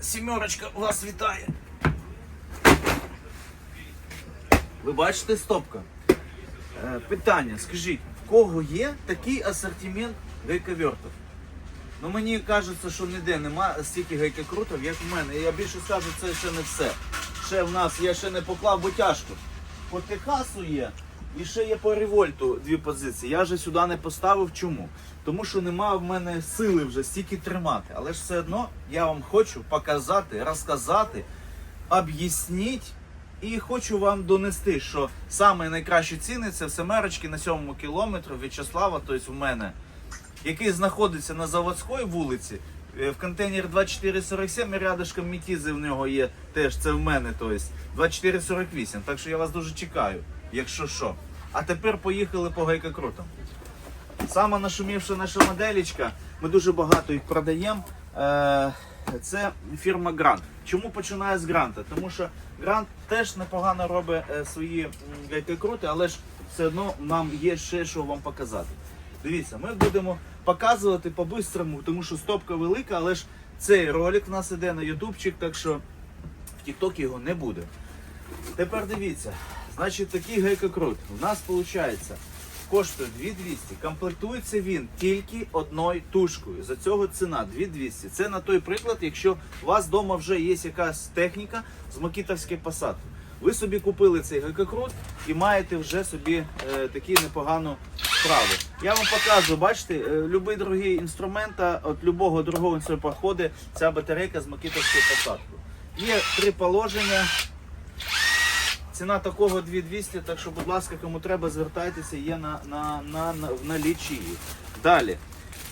Сімерочка вас вітає. Ви бачите стопка? Е, питання, скажіть, в кого є такий асортимент гайковертів? Ну мені кажеться, що ніде нема стільки гайкокрутів, як в мене. Я більше скажу, це ще не все. Ще в нас я ще не поклав, бо тяжко. По Техасу є. І ще є по револьту дві позиції. Я вже сюди не поставив. Чому? Тому що немає в мене сили вже стільки тримати. Але ж все одно я вам хочу показати, розказати, об'яснити. І хочу вам донести, що саме найкращі ціни це в семерочки на сьомому кілометру В'ячеслава, тобто в мене, який знаходиться на заводській вулиці. Е, В контейнері 2447 і рядышком мітізи в нього є теж, це в мене, тобто 2448. Так що я вас дуже чекаю, якщо що. А тепер поїхали по гайкокрутам. Сама нашумівша наша моделічка, ми дуже багато їх продаємо. Е, Це фірма Грант. Чому починаю з гранта? Тому що грант теж непогано робить е, свої гайкокрути, але ж все одно нам є ще що вам показати. Дивіться, ми будемо показувати по-бистрому, тому що стопка велика, але ж цей ролик в нас іде на ютубчик, так що в Тіктокі його не буде. Тепер дивіться, значить такий гайкокрут. У нас виходить коштує 2200. Комплектується він тільки одною тушкою. За цього ціна 2200. Це на той приклад, якщо у вас вдома вже є якась техніка з макітовської посадки. Ви собі купили цей гайкокрут і маєте вже собі е, такі непогану справу. Я вам показую, бачите, е, любий другий інструмент, від любого другого інструменту проходить ця батарейка з макітовською посадкою. Є три положення. Ціна такого 2200, так що, будь ласка, кому треба, звертайтеся, є на, на, на, на в налічі. Далі.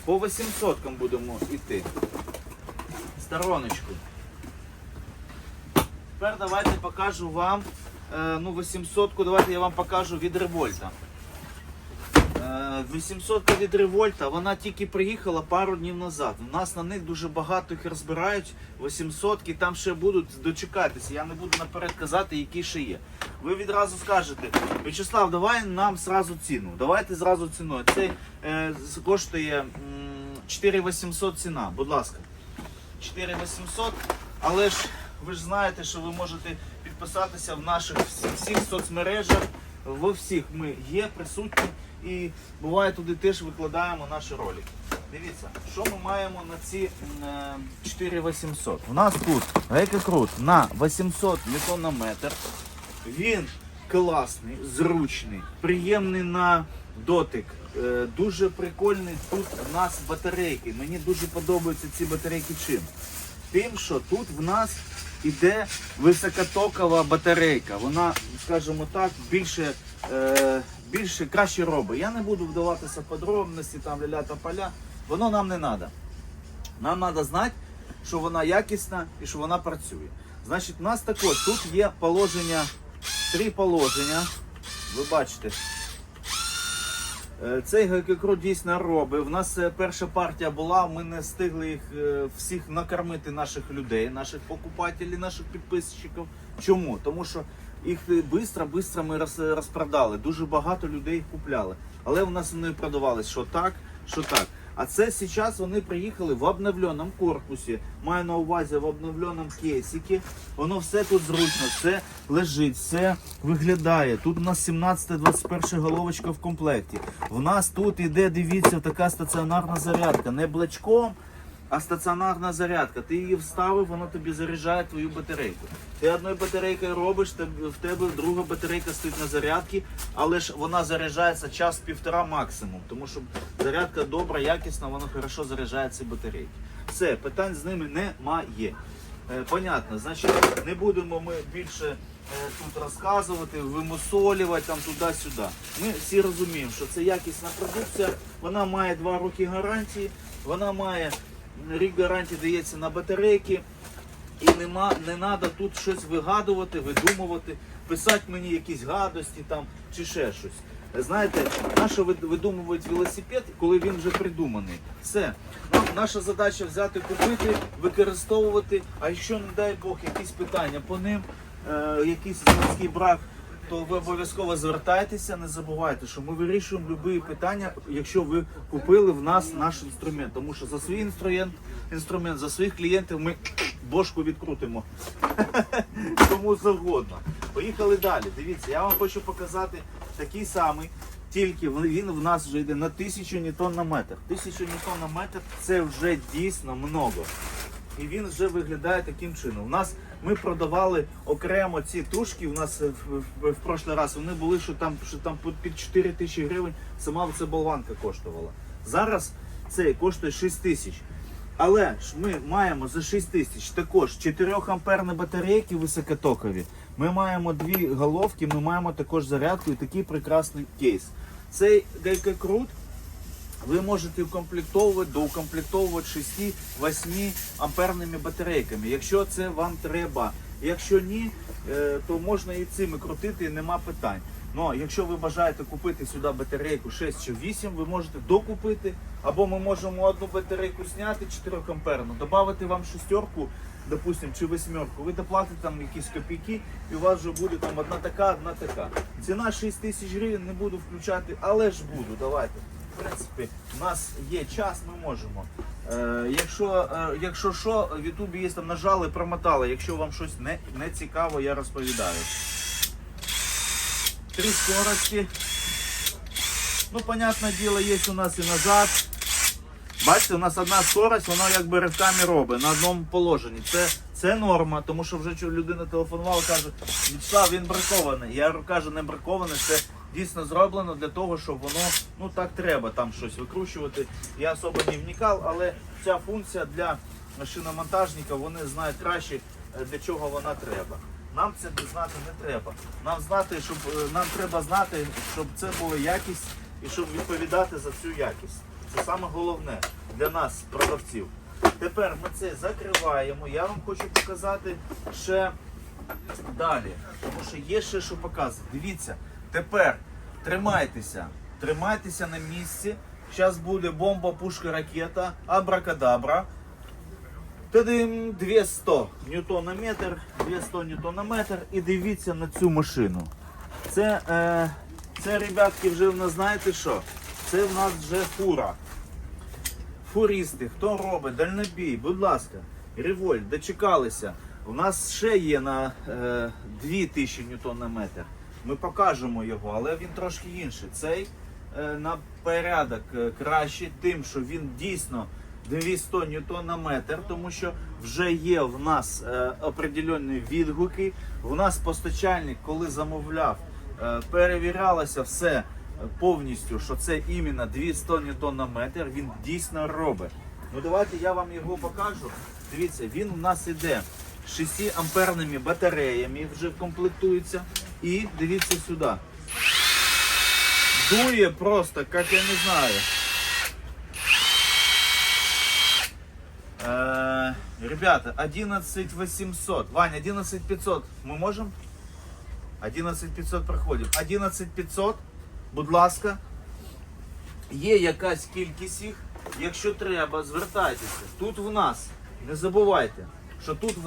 По 800 будемо йти. Стороночку. Тепер давайте покажу вам. Е, ну, 800 давайте я вам покажу від револьта. Е, 800 від револьта, вона тільки приїхала пару днів назад. У нас на них дуже багато їх розбирають. 800 там ще будуть дочекатися. Я не буду наперед казати, які ще є. Ви відразу скажете, Вячеслав, давай нам зразу ціну. Давайте зразу ціну. Цей е, коштує 4800 ціна, будь ласка. 4800, але ж ви ж знаєте, що ви можете підписатися в наших всіх соцмережах. Во всіх ми є присутні і буває туди теж викладаємо наші ролики. Дивіться, що ми маємо на ці е, 4800. У нас тут гайкокрут на 800 ньютон. Він класний, зручний, приємний на дотик. Е, Дуже прикольний тут у нас батарейки. Мені дуже подобаються ці батарейки чим? Тим, що тут в нас іде високотокова батарейка. Вона, скажімо так, більше, е, більше краще робить. Я не буду вдаватися в подробності, там ля та поля. Воно нам не треба. Нам треба знати, що вона якісна і що вона працює. Значить, у нас також тут є положення, три положення. Ви бачите. Е, Цей гайкокрут дійсно робить. У нас е, перша партія була, ми не встигли їх е, всіх накормити наших людей, наших покупателів, наших підписчиків. Чому? Тому що їх швидко-швидко ми роз- розпродали. Дуже багато людей їх купляли. Але у нас вони продавались що так, що так. А це зараз вони приїхали в обновленому корпусі. Маю на увазі в обновленому кейсикі. Воно все тут зручно, все лежить, все виглядає. Тут у нас 17-21 головочка в комплекті. У нас тут іде, дивіться, така стаціонарна зарядка. Не блочком, а стаціонарна зарядка. Ти її вставив, вона тобі заряджає твою батарейку. Ти одною батарейкою робиш, в тебе друга батарейка стоїть на зарядці, але ж вона заряджається час-півтора максимум. Тому що зарядка добра, якісна, вона хорошо заряджає ці батарейки. Все, питань з ними немає. Е, Понятно, значить, не будемо ми більше е, тут розказувати, вимусолювати там туди-сюди. Ми всі розуміємо, що це якісна продукція, вона має 2 роки гарантії, вона має рік гарантії дається на батарейки. І нема, не треба тут щось вигадувати, видумувати, писати мені якісь гадості там чи ще щось. Знаєте, нащо ви- видумують велосипед, коли він вже придуманий. Все. Нам наша задача взяти, купити, використовувати, а якщо, не дай Бог, якісь питання по ним, е, якийсь заводський брак, то ви обов'язково звертайтеся, не забувайте, що ми вирішуємо будь-які питання, якщо ви купили в нас наш інструмент. Тому що за свій інструмент, інструмент за своїх клієнтів ми бошку відкрутимо. Тому завгодно. Поїхали далі. Дивіться, я вам хочу показати такий самий, тільки він в нас вже йде на 1000 ньютон на метр. 1000 ньютон на метр це вже дійсно много. І він вже виглядає таким чином. У нас ми продавали окремо ці тушки. У нас е, в, в, в прошлий раз вони були, що там, що там під- під 4 тисячі гривень сама ця болванка коштувала. Зараз це коштує 6 тисяч. Але ж ми маємо за 6 тисяч також 4 амперні батарейки високотокові. Ми маємо дві головки, ми маємо також зарядку і такий прекрасний кейс. Цей гайкокрут ви можете укомплектовувати, доукомплектовувати 6-8 амперними батарейками, якщо це вам треба. Якщо ні, е, то можна і цими крутити, нема питань. Ну, якщо ви бажаєте купити сюди батарейку 6 чи 8, ви можете докупити, або ми можемо одну батарейку зняти 4 амперну, додати вам шестерку, допустим, чи восьмерку, ви доплатите там якісь копійки, і у вас вже буде там одна така, одна така. Ціна 6 тисяч гривень, не буду включати, але ж буду, давайте. В принципі, у нас є час, ми можемо. Е, якщо, е, якщо що, в Ютубі є там нажали, промотали. Якщо вам щось не, не цікаво, я розповідаю. Три скорості. Ну, понятне діло, є у нас і назад. Бачите, у нас одна скорость, вона якби ривками робить на одному положенні. Це, це норма, тому що вже людина телефонувала, каже, Вячеслав, він бракований. Я кажу, не бракований, це дійсно зроблено для того, щоб воно ну так треба там щось викручувати. Я особо не вникав, але ця функція для шиномонтажника, вони знають краще, е, для чого вона треба. Нам це знати не треба. Нам знати, щоб е, нам треба знати, щоб це була якість і щоб відповідати за цю якість. Це саме головне для нас, продавців. Тепер ми це закриваємо. Я вам хочу показати ще далі, тому що є ще що показувати. Дивіться, тепер тримайтеся, тримайтеся на місці. Зараз буде бомба, пушка, ракета, абракадабра. Тадим 200 ньютон на метр, 200 ньютон на метр і дивіться на цю машину. Це, е, це ребятки, вже в нас знаєте що? Це в нас вже фура. Фуристи, хто робить, дальнобій, будь ласка, револьт, дочекалися. У нас ще є на е, 2000 ньютон на метр. Ми покажемо його, але він трошки інший. Цей е, на порядок е, краще, тим, що він дійсно 200 ньютон на метр, тому що вже є в нас е, определенні відгуки. У нас постачальник, коли замовляв, е, перевірялося все повністю, що це іменно 200 ньютон на метр, він дійсно робить. Ну давайте я вам його покажу. Дивіться, він у нас іде 6 амперними батареями, вже комплектується. І дивіться сюди. Дує просто, як я не знаю. Э, ребята, 11800. Ваня, 11500 мы можем? 11500 проходим. 11500, будь ласка. Є якась кількість їх. Якщо треба, звертайтеся. Тут в нас, не забувайте, що тут в